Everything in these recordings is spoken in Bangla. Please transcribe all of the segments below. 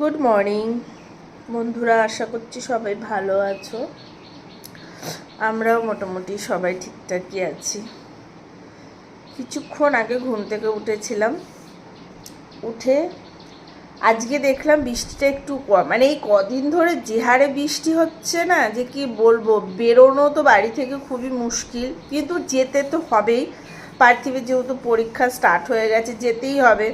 গুড মর্নিং বন্ধুরা, আশা করছি সবাই ভালো আছো। আমরাও মোটামুটি সবাই ঠিকঠাকই আছি। কিছুক্ষণ আগে ঘুম থেকে উঠেছিলাম। উঠে আজকে দেখলাম বৃষ্টিটা একটু কম। মানে এই কদিন ধরে যে হারে বৃষ্টি হচ্ছে না, যে কি বলব, বেরোনো তো বাড়ি থেকে খুবই মুশকিল। কিন্তু যেতে তো হবেই। পার্থিবের যেহেতু পরীক্ষা স্টার্ট হয়ে গেছে, যেতেই হবে।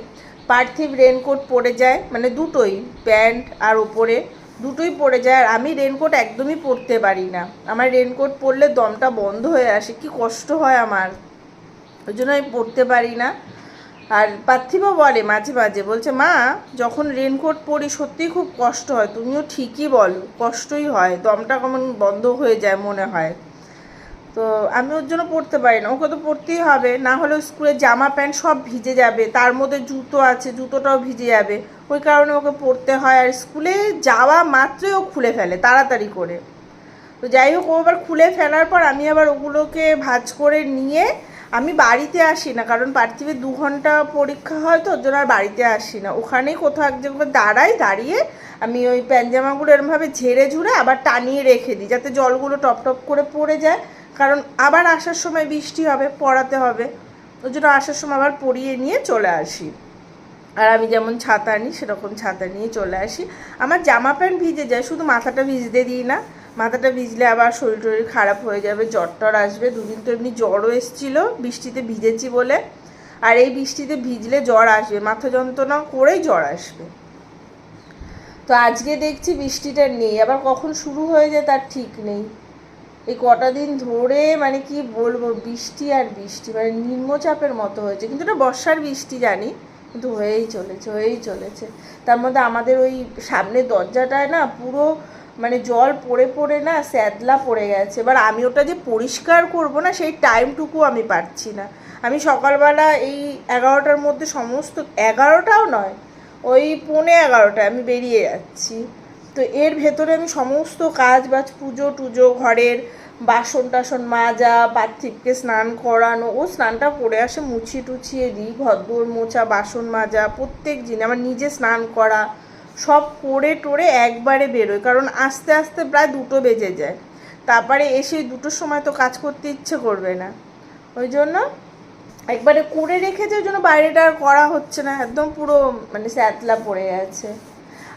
পার্থিব রেনকোট পরে যায় মানে দুটোই, প্যান্ট আর ওপরে, দুটোই পরে যায়, আর আমি রেনকোট একদমই পরতে পারি না। আমার রেনকোট পরলে দমটা বন্ধ হয়ে আসে, কি কষ্ট হয় আমার। ওই জন্য আমি পরতে পারি না। আর পার্থিবও বলে মাঝে মাঝে, বলছে, মা, যখন রেনকোট পরি সত্যিই খুব কষ্ট হয়, তুমিও ঠিকই বলো, কষ্টই হয়, দমটা কেমন বন্ধ হয়ে যায় মনে হয়। তো আমি ওর জন্য পড়তে পারি না। ওকে তো পড়তেই হবে। না হলে স্কুলের জামা, প্যান্ট সব ভিজে যাবে। তার মধ্যে জুতো আছে, জুতোটাও ভিজে যাবে। ওই কারণে ওকে পড়তে হয়। আর স্কুলে যাওয়া মাত্রই ও খুলে ফেলে, তাড়াতাড়ি করে। তো যাই হোক, ও আবার খুলে ফেলার পর আমি আবার ওগুলোকে ভাজ করে নিয়ে আমি বাড়িতে আসি না। কারণ পার্থিবের দু ঘণ্টা পরীক্ষা হয় তো, ওর জন্য আর বাড়িতে আসি না। ওখানেই কোথাও এক জায়গায় দাঁড়াই, দাঁড়িয়ে আমি ওই প্যান্জামাগুলো এরমভাবে ঝেড়ে ঝুড়ে আবার টানিয়ে রেখে দিই, যাতে জলগুলো টপ টপ করে পড়ে যায়। কারণ আবার আসার সময় বৃষ্টি হবে, পড়াতে হবে। ওই জন্য আসার সময় আবার পরিয়ে নিয়ে চলে আসি। আর আমি যেমন ছাতা নিই সেরকম ছাতা নিয়ে চলে আসি। আমার জামা প্যান্ট ভিজে যায়, শুধু মাথাটা ভিজতে দিই না। মাথাটা ভিজলে আবার শরীর টরীর খারাপ হয়ে যাবে, জ্বর টর আসবে। দুদিন তো এমনি জ্বরও এসেছিল, বৃষ্টিতে ভিজেছি বলে। আর এই বৃষ্টিতে ভিজলে জ্বর আসবে, মাথা যন্ত্রণা করেই জ্বর আসবে। তো আজকে দেখছি বৃষ্টিটা নেই, আবার কখন শুরু হয়ে যায় তার ঠিক নেই। এই কটা দিন ধরে মানে কি বলব, বৃষ্টি আর বৃষ্টি মানে নিম্নচাপের মতো হয়েছে। কিন্তু এটা বর্ষার বৃষ্টি জানি, কিন্তু হয়েই চলেছে হয়েই চলেছে। তার মধ্যে আমাদের ওই সামনের দরজাটায় না পুরো মানে জল পড়ে পড়ে না স্যাদলা পড়ে গেছে। এবার আমি ওটা যে পরিষ্কার করব না, সেই টাইমটুকু আমি পাচ্ছি না। আমি সকালবেলা এই এগারোটার মধ্যে সমস্ত, এগারোটাও নয়, ওই পৌনে এগারোটায় আমি বেরিয়ে যাচ্ছি। তো এর ভেতরে আমি সমস্ত কাজ বাজ পুজো টুজো ঘরের বাসন টাসন মাজা পার্থিবকে স্নান করানো, ও স্নানটা করে আসে মুছিয়ে টুছিয়ে দিই, ঘরদোর মোছা, বাসন মাজা, প্রত্যেক দিন আমার নিজে স্নান করা, সব করে টোরে একবারে বেরোয়, কারণ আস্তে আস্তে প্রায় দুটো বেজে যায়। তারপরে এসে দুটোর সময় তো কাজ করতে ইচ্ছে করবে না। ওই জন্য একবারে করে রেখেছে ওই জন্য বাইরেটা আর করা হচ্ছে না, একদম পুরো মানে স্যাতলা পড়ে গেছে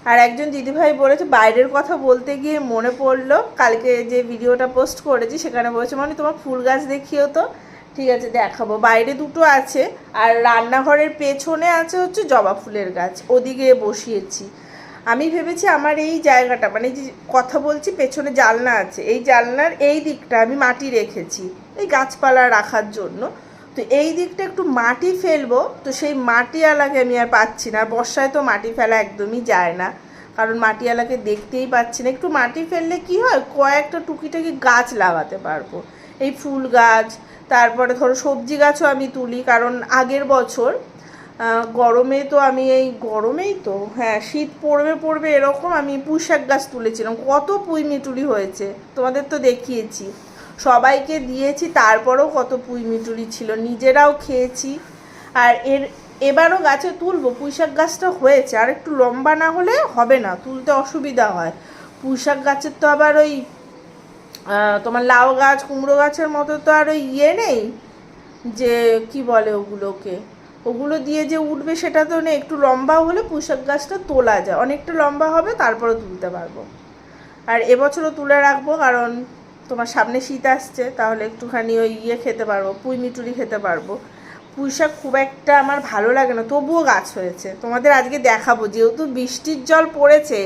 আর একজন দিদিভাই বলেছে, বাইরের কথা বলতে গিয়ে মনে পড়ল, কালকে যে ভিডিওটা পোস্ট করেছি সেখানে বলেছে মানে তোমার ফুল গাছ দেখিও তো। ঠিক আছে, দেখাবো। বাইরে দুটো আছে, আর রান্নাঘরের পেছনে আছে হচ্ছে জবা ফুলের গাছ, ওদিকে বসিয়েছি। আমি ভেবেছি আমার এই জায়গাটা মানে যে কথা বলছি, পেছনে জালনা আছে। এই জালনার এই দিকটা আমি মাটি রেখেছি, এই গাছপালা রাখার জন্য। তো এই দিকটা একটু মাটি ফেলব, তো সেই মাটিওয়ালাকে আমি আর পাচ্ছি না। বর্ষায় তো মাটি ফেলা একদমই যায় না, কারণ মাটিওয়ালাকে দেখতেই পাচ্ছি না। একটু মাটি ফেললে কি হয়, কয়েকটা টুকিটাকি গাছ লাগাতে পারব। এই ফুল গাছ, তারপরে ধরো সবজি গাছও আমি তুলি, কারণ আগের বছর গরমে তো আমি এই, গরমেই তো হ্যাঁ শীত পড়বে পড়বে এরকম আমি পুঁই শাক গাছ তুলেছিলাম। কত পুঁই মিটুলি হয়েছে, তোমাদের তো দেখিয়েছি। সবাইকে দিয়েছি, তারপরেও কত পুঁই মিটুলি ছিল, নিজেরাও খেয়েছি। আর এর, এবারও গাছে তুলবো, পুঁই শাক গাছটা হয়েছে, আর একটু লম্বা না হলে হবে না, তুলতে অসুবিধা হয়। পুঁই শাক গাছের তো আবার ওই তোমার লাউ গাছ, কুমড়ো গাছের মতো তো আর ওই ইয়ে নেই, যে কি বলে ওগুলোকে? ওগুলো দিয়ে যে উঠবে সেটা তো নেই, একটু লম্বা হলে পুঁইশাক গাছটা তোলা যায়। অনেকটা লম্বা হবে তারপরে তুলতে পারব। আর এবছরও তুলে রাখব, কারণ তোমার সামনে শীত আসছে, তাহলে একটুখানি ওই ইয়ে খেতে পারব, পুঁই মিটুরি খেতে পারব। পুঁই শাক খুব একটা আমার ভালো লাগে না, তবুও গাছ হয়েছে। তোমাদের আজকে দেখাবো, যেহেতু বৃষ্টির জল পড়েছে,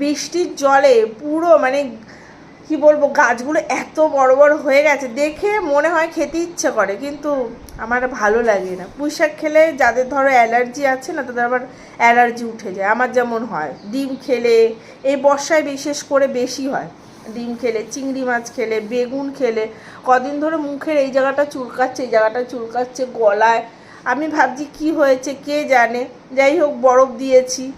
বৃষ্টির জলে পুরো মানে কি বলব, গাছগুলো এত বড় বড় হয়ে গেছে, দেখে মনে হয় খেতে ইচ্ছে করে, কিন্তু আমার ভালো লাগে না। পুঁই শাক খেলে যাদের ধরো অ্যালার্জি আছে না, তাদের আবার অ্যালার্জি উঠে যায়, আমার যেমন হয়। ডিম খেলে, এই বর্ষায় বিশেষ করে বেশি হয়। ডিম খেলে, চিংড়ি মাছ খেলে, বেগুন খেলে, কদিন ধরে মুখের এই জায়গাটা চুলকাচ্ছে, এই জায়গাটা চুলকাচ্ছে গলায়। আমি ভাবছি কি হয়েছে, কে জানে? যাই হোক, বরফ দিয়েছি।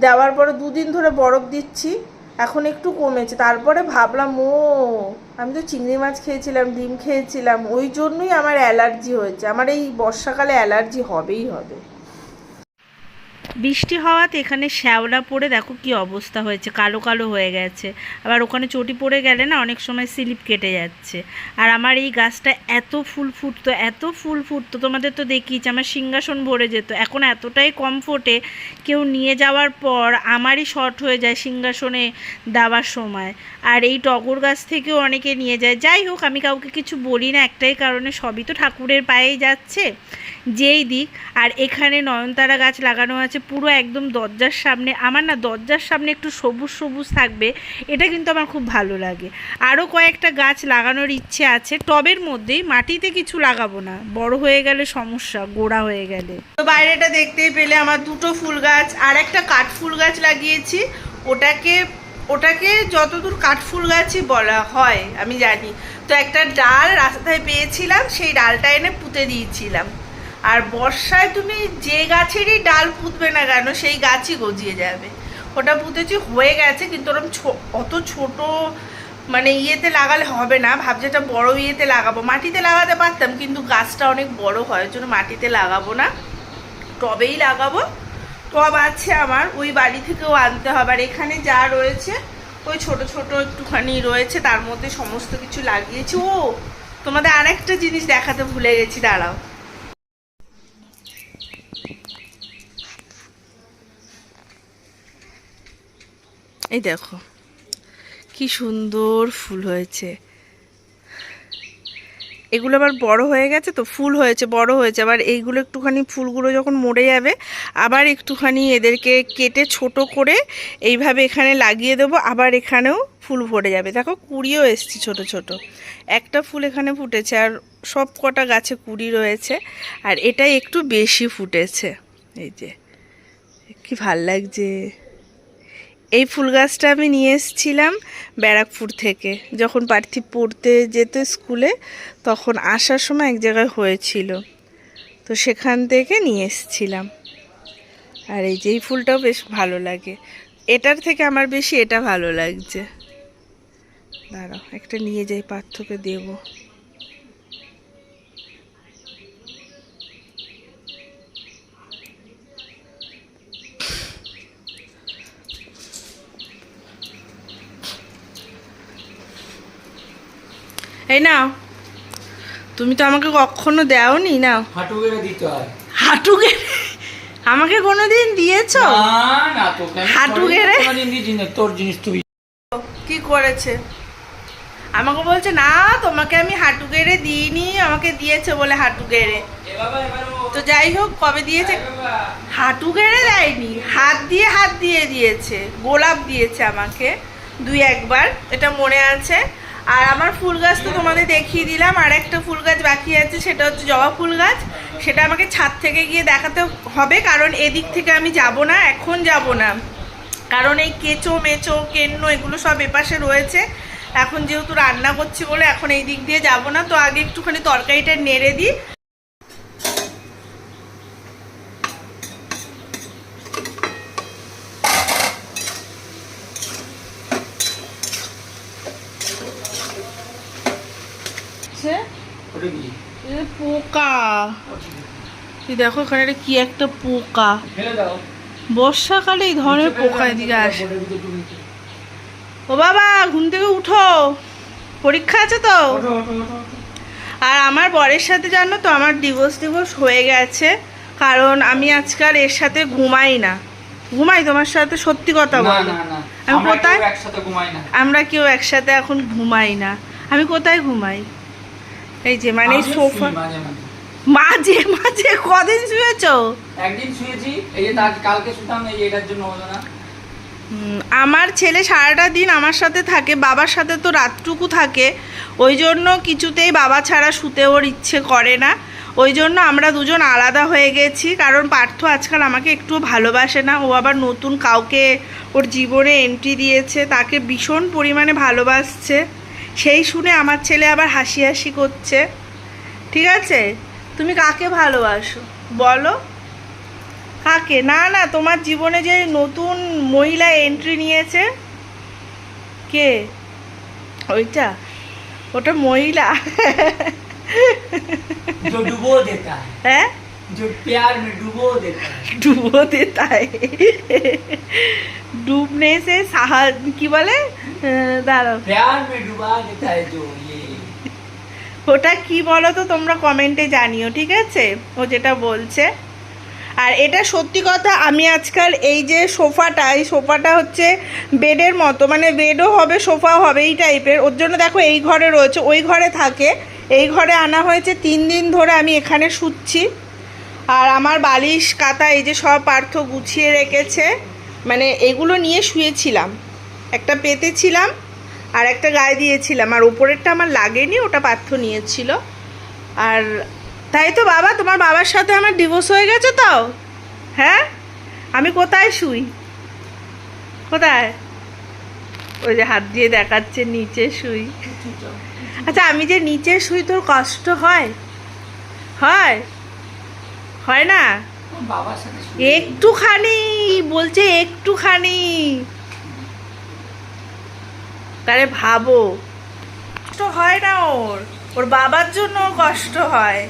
দেওয়ার পরে দুদিন ধরে বরফ দিচ্ছি, এখন একটু কমেছে। তারপরে ভাবলাম, ও, আমি তো চিংড়ি মাছ খেয়েছিলাম, ডিম খেয়েছিলাম, ওই জন্যই আমার অ্যালার্জি হয়েছে। আমার এই বর্ষাকালে অ্যালার্জি হবেই হবে। বৃষ্টি হওয়াতে এখানে শ্যাওলা পড়ে, দেখো কি অবস্থা হয়েছে, কালো কালো হয়ে গেছে। আবার ওখানে চটি পড়ে গেলে না অনেক সময় স্লিপ কেটে যাচ্ছে। আর আমার এই গাছটা এত ফুল ফুটতো, এত ফুল ফুটতো, তোমাদের তো দেখিয়েছি, আমার সিংহাসন ভরে যেত। এখন এতটাই কম ফোটে কেউ নিয়ে যাওয়ার পর আমারই শর্ট হয়ে যায় সিংহাসনে দেওয়ার সময়। আর এই টগর গাছ থেকেও অনেকে নিয়ে যায়। যাই হোক, আমি কাউকে কিছু বলি না, একটাই কারণে সবই তো ঠাকুরের পায়েই যাচ্ছে। যেই দিক, আর এখানে নয়নতারা গাছ লাগানো আছে, পুরো একদম দরজার সামনে। আমার না দরজার সামনে একটু সবুজ সবুজ থাকবে, এটা কিন্তু আমার খুব ভালো লাগে। আরও কয়েকটা গাছ লাগানোর ইচ্ছে আছে, টবের মধ্যেই মাটিতে কিছু লাগাবো না। বড় হয়ে গেলে সমস্যা, গোড়া হয়ে গেলে। তো বাইরেটা দেখতেই পেলে, আমার দুটো ফুল গাছ, আর একটা কাঠ ফুল গাছ লাগিয়েছি। ওটাকে ওটাকে যতদূর কাঠফুল গাছই বলা হয়, আমি জানি। তো একটা ডাল রাস্তায় পেয়েছিলাম, সেই ডালটা এনে পুঁতে দিয়েছিলাম। আর বর্ষায় তুমি যে গাছেরই ডাল পুঁতবে না কেন, সেই গাছই গজিয়ে যাবে। ওটা পুঁতেছি, হয়ে গেছে, কিন্তু ওরকম অত ছোট মানে ইয়েতে লাগালে হবে না। ভাবছি একটা বড় ইয়েতে লাগাবো। মাটিতে লাগাতে পারতাম, কিন্তু গাছটা অনেক বড় হয় জন্য মাটিতে লাগাবো না। টবেই লাগাবো। টব আছে আমার, ওই বাড়ি থেকেও আনতে হবে। আর এখানে যা রয়েছে, ওই ছোট ছোট একটুখানি রয়েছে, তার মধ্যে সমস্ত কিছু লাগিয়েছি। ও, তোমাদের আরেকটা জিনিস দেখাতে ভুলে গেছি, দাঁড়াও। এই দেখো, কি সুন্দর ফুল হয়েছে। এগুলো আবার বড় হয়ে গেছে তো ফুল হয়েছে, বড় হয়েছে। আবার এইগুলো একটুখানি ফুলগুলো যখন মরে যাবে, আবার একটুখানি এদেরকে কেটে ছোট করে এইভাবে এখানে লাগিয়ে দেবো, আবার এখানেও ফুল ভরে যাবে। দেখো কুড়িও এসছে ছোট ছোট। একটা ফুল এখানে ফুটেছে আর সব কটা গাছে কুড়ি রয়েছে আর এটাই একটু বেশি ফুটেছে। এই যে, কি ভালো লাগছে। এই ফুল গাছটা আমি নিয়ে এসেছিলাম ব্যারাকপুর থেকে। যখন পার্থিব পড়তে যেত স্কুলে, তখন আসার সময় এক জায়গায় হয়েছিল। তো সেখান থেকে নিয়ে এসেছিলাম। আর এই যে এই ফুলটাও বেশ ভালো লাগে। এটার থেকে আমার বেশি এটা ভালো লাগছে। দাঁড়াও, একটা নিয়ে যাই, পার্থকে দেবো। এই নাও। তুমি তো আমাকে কখনো দেওনি নাও। হাঁটু গেড়ে দিতে হয়। হাঁটু গেড়ে? আমাকে কোনোদিন দিয়েছ? না না তোকে হাঁটু গেড়ে? না, তোর জিনিস তুই কি করেছে? আমাকে বলছে না তোমাকে আমি হাঁটু গেড়ে দিইনি আমাকে দিয়েছে বলে হাঁটু গেড়ে। তো যাই হোক কবে দিয়েছে? হাঁটু গেড়ে দেয়নি হাত দিয়ে হাত দিয়ে দিয়েছে গোলাপ দিয়েছে আমাকে দুই একবার এটা মনে আছে। আর আমার ফুল গাছ তো তোমাদের দেখিয়ে দিলাম, আর একটা ফুল গাছ বাকি আছে, সেটা হচ্ছে জবা ফুল গাছ। সেটা আমাকে ছাদ থেকে গিয়ে দেখাতে হবে, কারণ এদিক থেকে আমি যাব না, এখন যাব না। কারণ এই কেঁচো, মেচো, কেন্ন, এগুলো সব এপাশে রয়েছে। এখন যেহেতু রান্না করছি বলে এখন এই দিক দিয়ে যাব না, তো আগে একটুখানি তরকারিটা নেড়ে দিই সে ওটা কি এ পোকা এই দেখো এখানে একটা কি একটা পোকা। বর্ষাকালে এই ধরনের পোকা এদিকে আসে। ও বাবা ঘুম থেকে উঠো। পরীক্ষা আছে তো। আর আমার বরের সাথে জানো তো আমার ডিভোর্স ডিভোর্স হয়ে গেছে। কারণ আমি আজকাল এর সাথে ঘুমাই না। ঘুমাই তোমার সাথে সত্যি কথা বলো। আমি কোথায়? আমরা কেউ একসাথে এখন ঘুমাই না। আমি কোথায় ঘুমাই? এই যে মানে সোফা মাঝে মাঝে। কদিন শুয়েছো? একদিন শুয়েছি এই যে কালকে শুতাম এই এটার জন্য হলো না। আমার ছেলে সারাটা দিন আমার সাথে থাকে বাবার সাথে তো রাতটুকু থাকে। ওই জন্য কিছুতেই বাবা ছাড়া শুতে ওর ইচ্ছে করে না। ওই জন্য আমরা দুজন আলাদা হয়ে গেছি কারণ পার্থ আজকাল আমাকে একটু ভালোবাসে না। ও আবার নতুন কাউকে ওর জীবনে এন্ট্রি দিয়েছে তাকে ভীষণ পরিমাণে ভালোবাসছে। সেই শুনে আমার ছেলে আবার হাসি হাসি করছে। ঠিক আছে? তুমি কাকে ভালোবাসো বলো কাকে না না তোমার জীবনে যে নতুন মহিলা এন্ট্রি নিয়েছে কে ওইটা ওটা মহিলা जो डुबो देता है হ্যাঁ जो प्यार में डुबो देता है ডুবো দেতা ডুবনে সে সাহা কি বলে আহ, দাঁড়াও प्यार में डुबा देता है जो ये ওটা কি বলো তো তোমরা কমেন্টে জানিও, ঠিক আছে? ও যেটা বলছে। আর এটা সত্যি কথা, আমি আজকাল এই যে সোফাটা, এই সোফাটা হচ্ছে বেডের মতো মানে বেডও হবে সোফাও হবে, এই টাইপের ওর জন্য দেখো এই ঘরে রয়েছে, ওই ঘরে থাকে। এই ঘরে আনা হয়েছে তিন দিন ধরে আমি এখানে শুচ্ছি। আর আমার বালিশ কাতা এই যে সব পার্থ গুছিয়ে রেখেছে। মানে এগুলো নিয়ে শুয়েছিলাম। একটা পেতেছিলাম আর একটা গায়ে দিয়েছিলাম আর উপরেরটা আমার লাগেনি ওটা পার্থ নিয়েছিল। আর তাই তো বাবা তোমার বাবার সাথে আমার ডিভোর্স হয়ে গেছে তো? হ্যাঁ? আমি কোথায় শুই? কোথায়? ওই যে হাত দিয়ে দেখাচ্ছে নিচে শুই। আচ্ছা আমি যে নিচে শুই তোর কষ্ট হয়? হয়? হয় না? একটুখানি বলছে একটুখানি। তারে ভাবো। কষ্ট হয় না ওর? ওর বাবার জন্য কষ্ট হয়।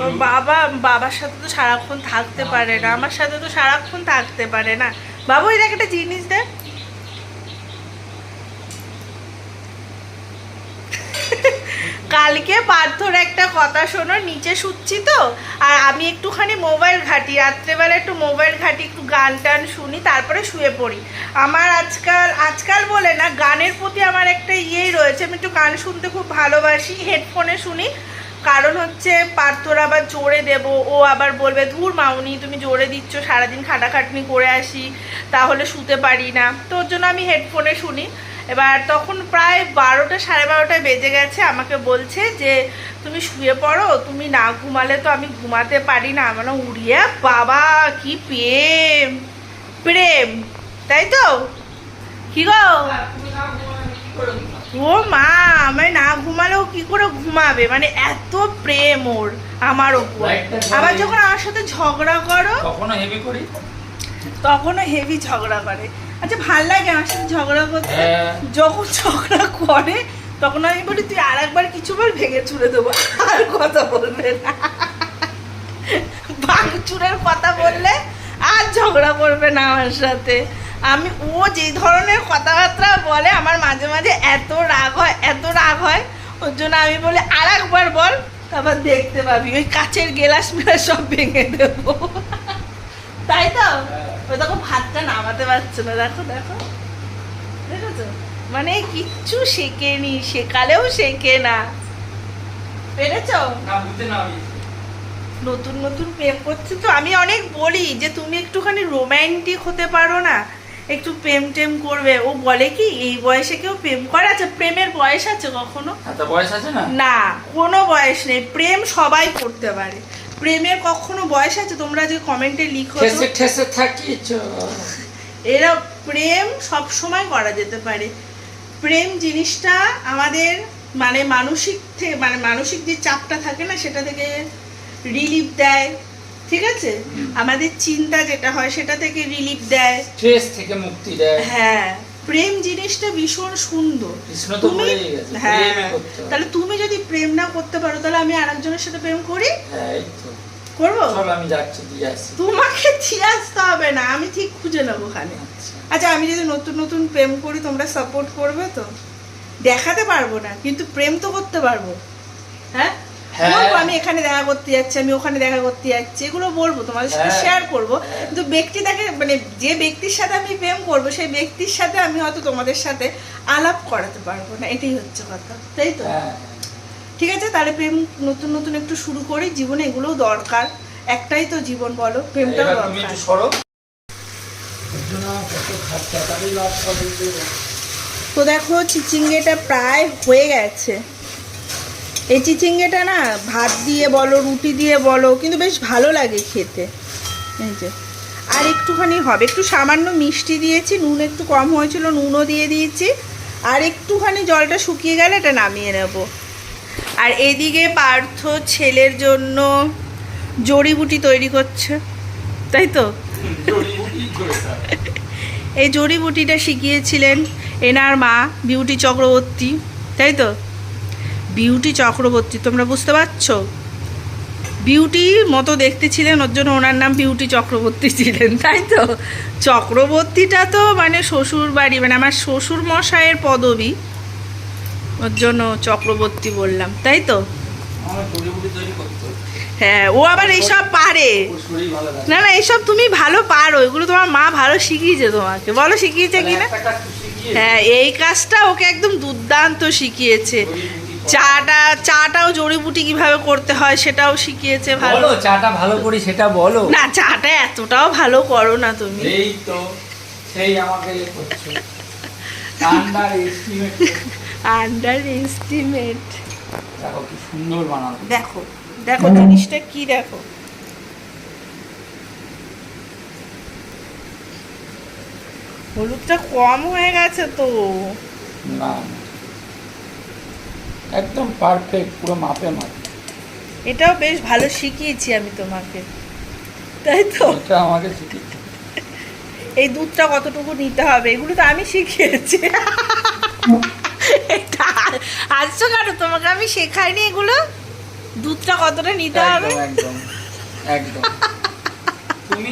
ওর বাবা, বাবার সাথে তো সারাক্ষণ থাকতে পারে না, আমার সাথে তো সারাক্ষণ থাকতে পারে না। বাবু এটা একটা জিনিস দেখ কালকে পার্থর একটা কথা শোনো, নিচে শুচ্ছি তো। আর আমি একটুখানি মোবাইল ঘাঁটি, রাত্রেবেলা একটু মোবাইল ঘাঁটি, একটু গান টান শুনি, তারপরে শুয়ে পড়ি। আমার আজকাল আজকাল বলে না, গানের প্রতি আমার একটা ইয়েই রয়েছে, আমি একটু গান শুনতে খুব ভালোবাসি, হেডফোনে শুনি। কারণ হচ্ছে পার্থর আবার জোরে দেব, ও আবার বলবে, ধুর মাউনি, তুমি জোরে দিচ্ছ, সারাদিন খাটাখাটনি করে আসি, তাহলে শুতে পারি না। তো ওর জন্য আমি হেডফোনে শুনি। এবার তখন প্রায় বারোটা সাড়ে বারোটায় বেজে গেছে। আমাকে বলছে যে তুমি শুয়ে পড়ো তুমি না ঘুমালে তো আমি ঘুমাতে পারি না। মানে উড়িয়ে বাবা কি প্রেম প্রেম তাই তো? কি গো? ও মা আমায় না ঘুমালেও কি করে ঘুমাবে? মানে এত প্রেম ওর আমার ওপর। আবার যখন আমার সাথে ঝগড়া করো কখনো হেভি করি? তখনও হেভি ঝগড়া করে। আচ্ছা ভালো লাগে আমার সাথে ঝগড়া করতে? হ্যাঁ। যখন ঝগড়া করে তখন আমি বলি তুই আর একবার কিছু বল ভেঙে চুড়ে দেবো। আর কথা বলবে না। ভাঙচুরের কথা বললে আর ঝগড়া করবে না আমার সাথে। আমি ও যে ধরনের কথাবার্তা বলে আমার মাঝে মাঝে এত রাগ হয় এত রাগ হয় ওর জন্য আমি বলি আর একবার বল তারপর দেখতে পাবি। ওই কাচের গেলাস মেলাস সব ভেঙে দেবো। তাই তো? ওই দেখো ভাতটা নামাতে পারছে না দেখো দেখো। দেখেছ? মানে কিচ্ছু শেখেনি শেখালেও শেখে না। পেরেছ? নতুন নতুন প্রেম করছে তো। আমি অনেক বলি যে তুমি একটুখানি রোম্যান্টিক হতে পারো না একটু প্রেম টেম করবে। ও বলে কি এই বয়সে কেউ প্রেম করে? আচ্ছা প্রেমের বয়স আছে কখনো? বয়স আছে না? না কোনো বয়স নেই। প্রেম সবাই করতে পারে। প্রেমের কখনো বয়স আছে? তোমরা যে কমেন্টে লিখো। ঠেসে ঠেসে থাকি চল। এরা প্রেম সব সময় করা যেতে পারে। প্রেম জিনিসটা আমাদের মানে মানসিক থেকে মানে মানসিক যে চাপটা থাকে না সেটা থেকে রিলিফ দেয়। ঠিক আছে? আমাদের চিন্তা যেটা হয় সেটা থেকে রিলিফ দেয়। স্ট্রেস থেকে মুক্তি দেয়। হ্যাঁ। প্রেম জিনিসটা ভীষণ সুন্দর। তুমি হ্যাঁ। তাহলে তুমি যদি প্রেম না করতে পারো তাহলে আমি আরেকজনের সাথে প্রেম করি? হ্যাঁ করব? আমি যাচ্ছি তোমাকে দিয়ে আসতে হবে না আমি ঠিক খুঁজে নেব ওখানে। আচ্ছা। আচ্ছা আমি যদি নতুন নতুন প্রেম করি তোমরা সাপোর্ট করবে তো? দেখাতে পারব না কিন্তু প্রেম তো করতে পারব। হ্যাঁ। বলব আমি এখানে দেখা করতে যাচ্ছি আমি ওখানে দেখা করতে যাচ্ছি এগুলো বলব তোমাদের সাথে হ্যাঁ। শেয়ার করব। হ্যাঁ। কিন্তু ব্যক্তিটাকে মানে যে ব্যক্তির সাথে আমি প্রেম করব সেই ব্যক্তির সাথে আমি হয়তো তোমাদের সাথে আলাপ করাতে পারব না এটাই হচ্ছে কথা তাই তো? হ্যাঁ। ঠিক আছে তাহলে প্রেম নতুন নতুন একটু শুরু করি জীবনে এগুলোও দরকার একটাই তো জীবন বলো প্রেমটাও দরকার। তো দেখো চিচিঙ্গেটা প্রায় হয়ে গেছে। এই চিচিঙ্গেটা না ভাত দিয়ে বলো, রুটি দিয়ে বলো, কিন্তু বেশ ভালো লাগে খেতে। এই যে। আর একটুখানি হবে, একটু সামান্য মিষ্টি দিয়েছি, নুন একটু কম হয়েছিল, নুনও দিয়ে দিয়েছি। আর একটুখানি জলটা শুকিয়ে গেলে এটা নামিয়ে নেব। আর এদিকে পার্থ ছেলের জন্য জড়িবুটি তৈরি করছে, তাই তো? এই জড়িবুটিটা শিখিয়েছিলেন এনার মা, বিউটি চক্রবর্তী, তাই তো? বিউটি চক্রবর্তী তোমরা বুঝতে পারছ? বিউটি মতো দেখতে ছিলেন ওর জন্য ওনার নাম বিউটি চক্রবর্তী ছিলেন তাই তো? চক্রবর্তীটা তো মানে শ্বশুর বাড়ি মানে আমার শ্বশুর মশাইয়ের পদবী ওর জন্য চক্রবর্তী বললাম তাই তো? হ্যাঁ ও আবার এইসব পারে। না না এইসব তুমি ভালো পারো এগুলো তোমার মা ভালো শিখিয়েছে তোমাকে। বলো শিখিয়েছে কি না একটা কাজ তো শিখিয়ে হ্যাঁ এই কাজটা ওকে একদম দুর্দান্ত শিখিয়েছে। চাটা চাটাও জড়িবুটি কীভাবে করতে হয় সেটাও শিখিয়েছে ভালো। চাটা ভালো করি সেটা বলো। না চাটা এতটাও ভালো করো না তুমি। এই তো সেই আমাকে করছ। আন্ডার এস্টিমেট আন্ডার এস্টিমেট দেখো কি সুন্দর বানালো। দেখো দেখো জিনিসটা কি দেখো। হলুদটা কম হয়ে গেছে তো। না। একদম পারফেক্ট পুরো মাপে মাপ এটাও বেশ ভালো শিখিয়েছি আমি তোমাকে। তাই তো? এটা আমাকে শিখি এই দুধটা কতটুকু নিতে হবে? এগুলো তো আমি শিখিয়েছি। এটা আসছো কেন? তোমাকে আমি শেখাইনি এগুলো? দুধটা কতটা নিতে হবে? একদম একদম। তুমি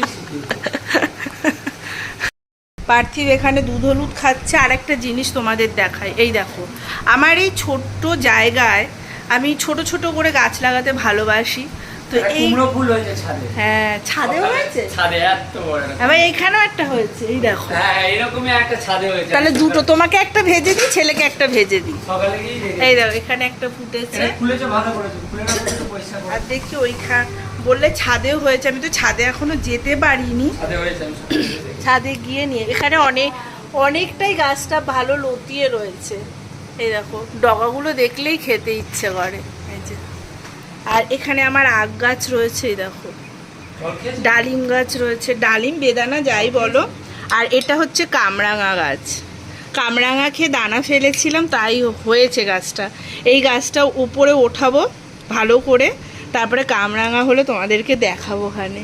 পার্থিব এখানে দুধ হলুদ খাচ্ছে আর একটা জিনিস তোমাদের দেখায় এই দেখো আমার এই ছোট্ট জায়গায় আমি ছোট ছোট করে গাছ লাগাতে ভালোবাসি। তো এই ফুল হয়েছে ছাদে। হ্যাঁ ছাদেও হয়েছে? ছাদে এত বড় একটা। আবার এখানেও একটা হয়েছে এই দেখো। হ্যাঁ এরকমই একটা ছাদে হয়েছে। তাহলে দুটো তোমাকে একটা ভেজে দিই ছেলেকে একটা ভেজে দিই। সকালে এই দেখো এখানে একটা ফুটেছে। খুলেছো ভালো করেছ পয়সা আর দেখি ওইখান বললে ছাদেও হয়েছে আমি তো ছাদে এখনও যেতে পারিনি। ছাদে গিয়ে নিয়ে এখানে অনেক অনেকটাই গাছটা ভালো লতিয়ে রয়েছে। এই দেখো ডগাগুলো দেখলেই খেতে ইচ্ছে করে এই যে। আর এখানে আমার আগ গাছ রয়েছে এই দেখো। ডালিম গাছ রয়েছে ডালিম বেদানা যাই বলো। আর এটা হচ্ছে কামরাঙা গাছ। কামরাঙা খেয়ে দানা ফেলেছিলাম তাই হয়েছে গাছটা। এই গাছটা উপরে ওঠাবো ভালো করে। তারপরে কামরাঙা হলে তোমাদেরকে দেখাবো ওখানে।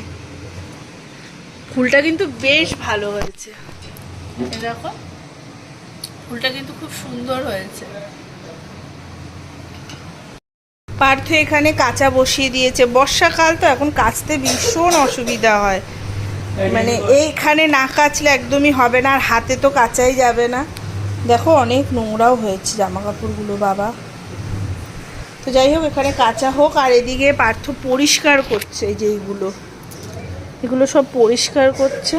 ফুলটা কিন্তু বেশ ভালো হয়েছে। দেখো, ফুলটা কিন্তু খুব সুন্দর হয়েছে। পার্থ এখানে কাঁচা বসিয়ে দিয়েছে। বর্ষাকাল তো এখন কাচতে ভীষণ অসুবিধা হয়। মানে এইখানে না কাচলে একদমই হবে না, আর হাতে তো কাচাই যাবে না। দেখো অনেক নোংরাও হয়েছে জামা কাপড়গুলো বাবা। তো যাই হোক, এখানে কাঁচা হোক আর এদিকে পার্থ পরিষ্কার করছে এই যে এগুলো সব পরিষ্কার করছে।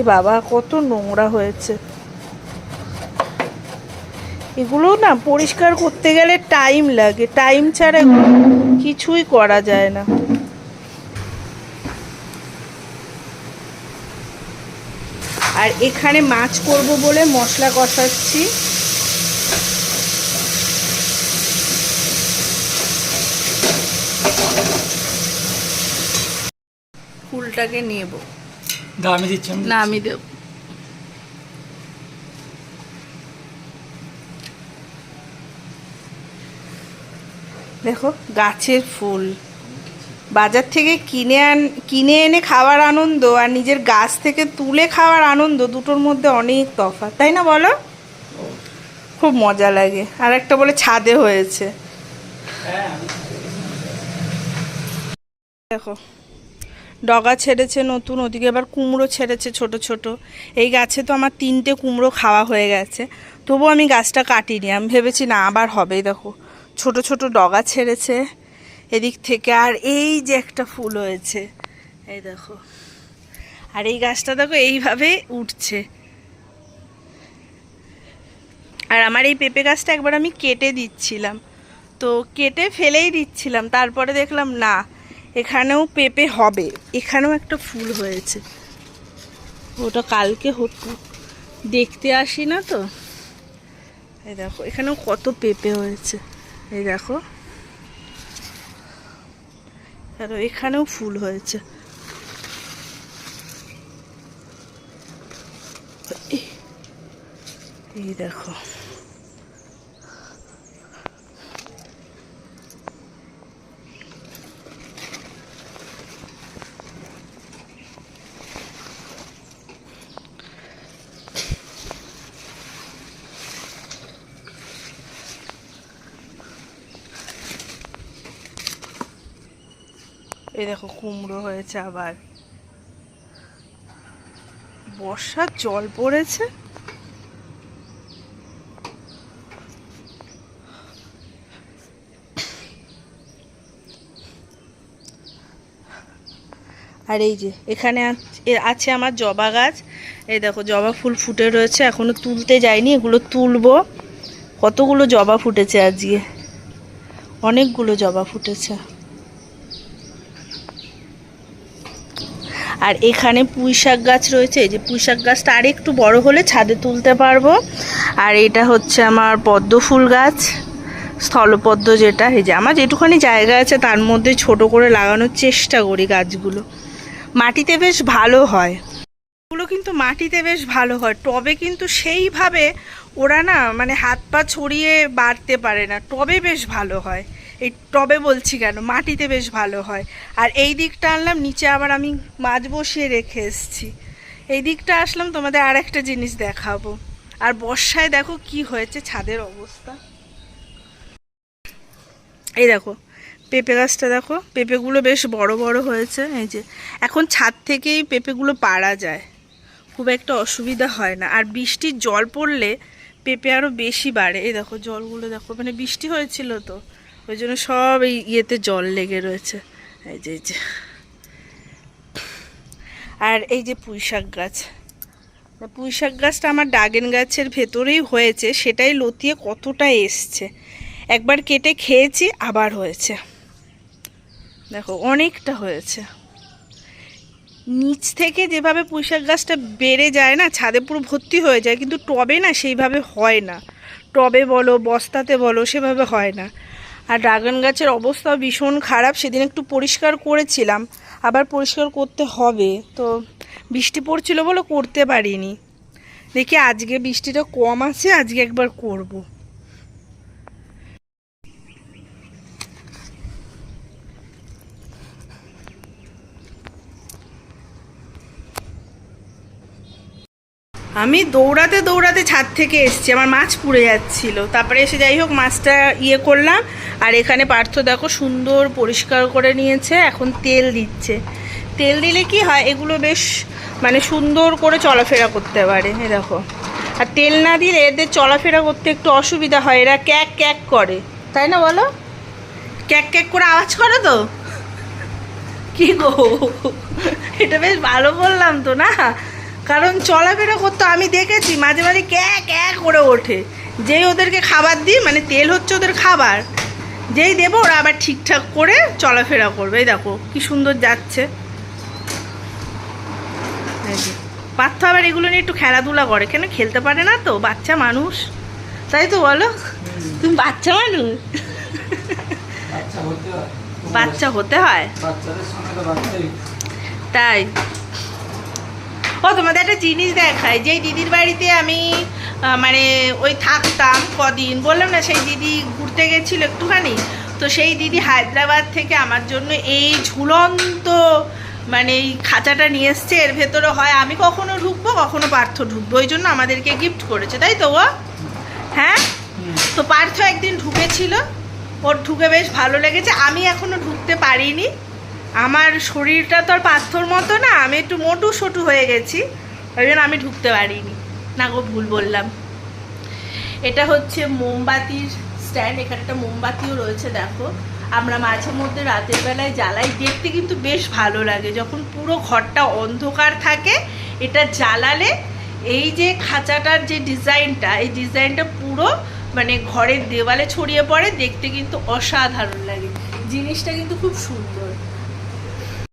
এ বাবা, কত নোংরা হয়েছে। এগুলো না পরিষ্কার করতে গেলে টাইম লাগে। টাইম ছাড়া কিছুই করা যায় না। আর এখানে মাছ করব বলে মশলা কষাচ্ছি। ফুলটাকে নেব। দাও, আমি দিচ্ছি না আমি দেব। দেখো গাছের ফুল। বাজার থেকে কিনে আন কিনে এনে খাওয়ার আনন্দ আর নিজের গাছ থেকে তুলে খাওয়ার আনন্দ দুটোর মধ্যে অনেক তফাৎ তাই না বলো? খুব মজা লাগে। আর একটা বলে ছাদে হয়েছে। হ্যাঁ, দেখো। ডগা ছেড়েছে নতুন, ওদিকে এবার কুমড়ো ছেড়েছে ছোট ছোট। এই গাছে তো আমার তিনটে কুমড়ো খাওয়া হয়ে গেছে। তবু আমি গাছটা কাটিনি, আমি ভেবেছি না, আবার হবে দেখো। ছোট ছোট ডগা ছেড়েছে এদিক থেকে, আর এই যে একটা ফুল হয়েছে, এই দেখো। আর এই গাছটা দেখো, এইভাবে উঠছে। আর আমার এই পেঁপে গাছটা একবার আমি কেটে দিচ্ছিলাম। তো কেটে ফেলেই দিচ্ছিলাম, তারপরে দেখলাম না এখানেও পেঁপে হবে। এখানেও একটা ফুল হয়েছে। ওটা কালকে হতো দেখতে আসি না তো। এই দেখো, এখানেও কত পেঁপে হয়েছে। এই দেখো। আর এখানেও ফুল হয়েছে। এই- এই দেখো। এই দেখো কুমড়ো হয়েছে আবার। বর্ষার জল পড়েছে। আর এই যে, এখানে আছ- আমার জবা গাছ। এই দেখো জবা ফুল ফুটে রয়েছে, এখনও তুলতে যাইনি, এগুলো তুলবো। কতগুলো জবা ফুটেছে আজকে? অনেকগুলো জবা ফুটেছে। আর এখানে পুঁই শাক গাছ রয়েছে, এই যে পুঁই শাক গাছটা আর একটু বড় হলে ছাদে তুলতে পারব। আর এটা হচ্ছে আমার পদ্ম ফুল গাছ, স্থলপদ্ম যেটা, এই যে আমার যেটুখানি জায়গা আছে তার মধ্যে ছোট করে লাগানোর চেষ্টা করি গাছগুলো। মাটিতে বেশ ভালো হয়। এগুলো কিন্তু মাটিতে বেশ ভালো হয়, টবে কিন্তু সেইভাবে ওরা না মানে হাত পা ছড়িয়ে বাড়তে পারে না, টবে বেশ ভালো হয়। এই টবে বলছি কেন? মাটিতে বেশ ভালো হয়। আর এই দিকটা আনলাম, নিচে আবার আমি মাছ বসিয়ে রেখে এসেছি। এই দিকটা আসলাম, তোমাদের আর একটা জিনিস দেখাবো। আর বর্ষায় দেখো কি হয়েছে, ছাদের অবস্থা। এই দেখো, পেঁপে গাছটা দেখো, পেঁপেগুলো বেশ বড় বড় হয়েছে। এই যে, এখন ছাদ থেকেই পেঁপেগুলো পাড়া যায়। খুব একটা অসুবিধা হয় না। আর বৃষ্টির জল পড়লে পেঁপে আরও বেশি বাড়ে। এই দেখো, জলগুলো দেখো মানে বৃষ্টি হয়েছিল তো। ওই জন্য সব এই ইয়েতে জল লেগে রয়েছে। এই যে যে। আর এই যে পুঁই শাক গাছ। পুঁই শাক গাছটা আমার ডাগেন গাছের ভেতরেই হয়েছে, সেটাই লতিয়ে কতটা এসছে। একবার কেটে খেয়েছি, আবার হয়েছে। দেখো, অনেকটা হয়েছে। নিচ থেকে যেভাবে পুঁইশাক গাছটা বেড়ে যায় না, ছাদে পুরো ভর্তি হয়ে যায়, কিন্তু টবে না সেইভাবে হয় না। টবে বলো, বস্তাতে বলো, সেভাবে হয় না। আর ড্রাগন গাছের অবস্থা ভীষণ খারাপ, সেদিন একটু পরিষ্কার করেছিলাম, আবার পরিষ্কার করতে হবে তো বৃষ্টি পড়ছিল বলে করতে পারিনি দেখি আজকে বৃষ্টিটা কম আছে, আজকে একবার করব। আমি দৌড়াতে দৌড়াতে ছাদ থেকে এসছি, আমার মাছ পুড়ে যাচ্ছিল। তারপরে এসে যাই হোক, মাছটা ইয়ে করলাম। আর এখানে পার্থ দেখো সুন্দর পরিষ্কার করে নিয়েছে, এখন তেল দিচ্ছে। তেল দিলে কি হয়, এগুলো বেশ মানে সুন্দর করে চলাফেরা করতে পারে, এ দেখো। আর তেল না দিলে এদের চলাফেরা করতে একটু অসুবিধা হয়, এরা ক্যাক ক্যাক করে। তাই না বলো? ক্যাক ক্যাক করে আওয়াজ করে তো? কি গো? এটা বেশ ভালো বললাম তো না? কারণ চলাফেরা করতে আমি দেখেছি মাঝে মাঝে ক্যা ক্যা করে ওঠে। যেই ওদেরকে খাবার দিই মানে তেল হচ্ছে ওদের খাবার যেই দেবো ওরা আবার ঠিকঠাক করে চলাফেরা করবে। এই দেখো কি সুন্দর যাচ্ছে। পার্থ আবার এগুলো নিয়ে একটু খেলাধুলা করে কেন খেলতে পারে না তো? বাচ্চা মানুষ। তাই তো বলো? তুমি বাচ্চা মানুষ? বাচ্চা হতে হয়। তাই। ও, তোমাদের একটা জিনিস দেখায় যেই দিদির বাড়িতে আমি মানে ওই থাকতাম কদিন, বললাম না সেই দিদি ঘুরতে গেছিল একটুখানি, তো সেই দিদি হায়দ্রাবাদ থেকে আমার জন্য এই ঝুলন্ত মানে এই খাঁচাটা নিয়ে এসছে। এর ভেতরে হয়, আমি কখনো ঢুকবো, কখনো পার্থ ঢুকবো। ওই জন্য আমাদেরকে গিফট করেছে, তাই তো ও হ্যাঁ? তো পার্থ একদিন ঢুকেছিল, ওর ঢুকে বেশ ভালো লেগেছে। আমি এখনও ঢুকতে পারিনি। আমার শরীরটা তো আর পাথর মতো না, আমি একটু মোটু সোটু হয়ে গেছি, ওই জন্য আমি ঢুকতে পারিনি। না গো, ভুল বললাম। এটা হচ্ছে মোমবাতির স্ট্যান্ড একটা মোমবাতিও রয়েছে, দেখো। আমরা মাঝে মধ্যে রাতের বেলায় জ্বালাই, দেখতে কিন্তু বেশ ভালো লাগে। যখন পুরো ঘরটা অন্ধকার থাকে, এটা জ্বালালে এই যে খাঁচাটার যে ডিজাইনটা, এই ডিজাইনটা পুরো মানে ঘরের দেওয়ালে ছড়িয়ে পড়ে, দেখতে কিন্তু অসাধারণ লাগে। জিনিসটা কিন্তু খুব সুন্দর।